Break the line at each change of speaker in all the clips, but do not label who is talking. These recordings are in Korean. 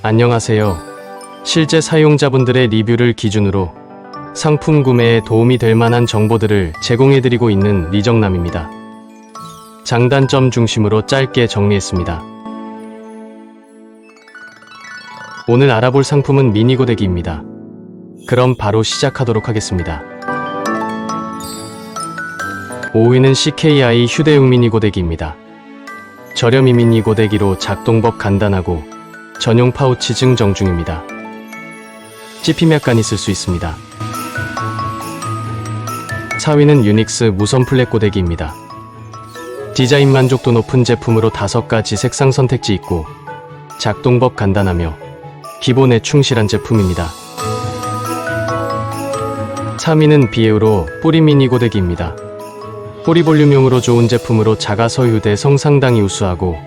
안녕하세요. 실제 사용자분들의 리뷰를 기준으로 상품 구매에 도움이 될 만한 정보들을 제공해드리고 있는 리정남입니다. 장단점 중심으로 짧게 정리했습니다. 오늘 알아볼 상품은 미니 고데기입니다. 그럼 바로 시작하도록 하겠습니다. 5위는 CKI 휴대용 미니 고데기입니다. 저렴이 미니 고데기로 작동법 간단하고 전용 파우치 증정 중입니다. 찝힘 약간 있을 수 있습니다. 4위는 유닉스 무선 플랫 고데기입니다. 디자인 만족도 높은 제품으로 5가지 색상 선택지 있고 작동법 간단하며 기본에 충실한 제품입니다. 3위는 비에우로 뿌리 미니 고데기입니다. 뿌리 볼륨용으로 좋은 제품으로 작아서 휴대성 상당히 우수하고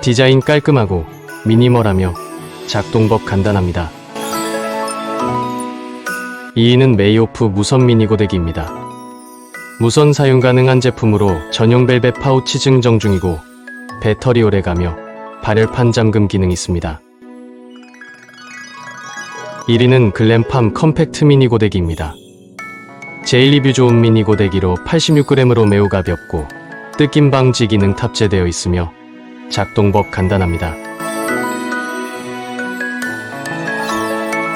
디자인 깔끔하고 미니멀하며 작동법 간단합니다. 2위는 메이오프 무선 미니 고데기입니다. 무선 사용 가능한 제품으로 전용 벨벳 파우치 증정 중이고 배터리 오래가며 발열판 잠금 기능 있습니다. 1위는 글램팜 컴팩트 미니 고데기입니다. 제일 리뷰 좋은 미니 고데기로 86g으로 매우 가볍고 뜯김 방지 기능 탑재되어 있으며 작동법 간단합니다.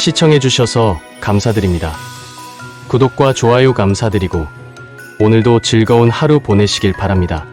시청해주셔서 감사드립니다. 구독과 좋아요 감사드리고 오늘도 즐거운 하루 보내시길 바랍니다.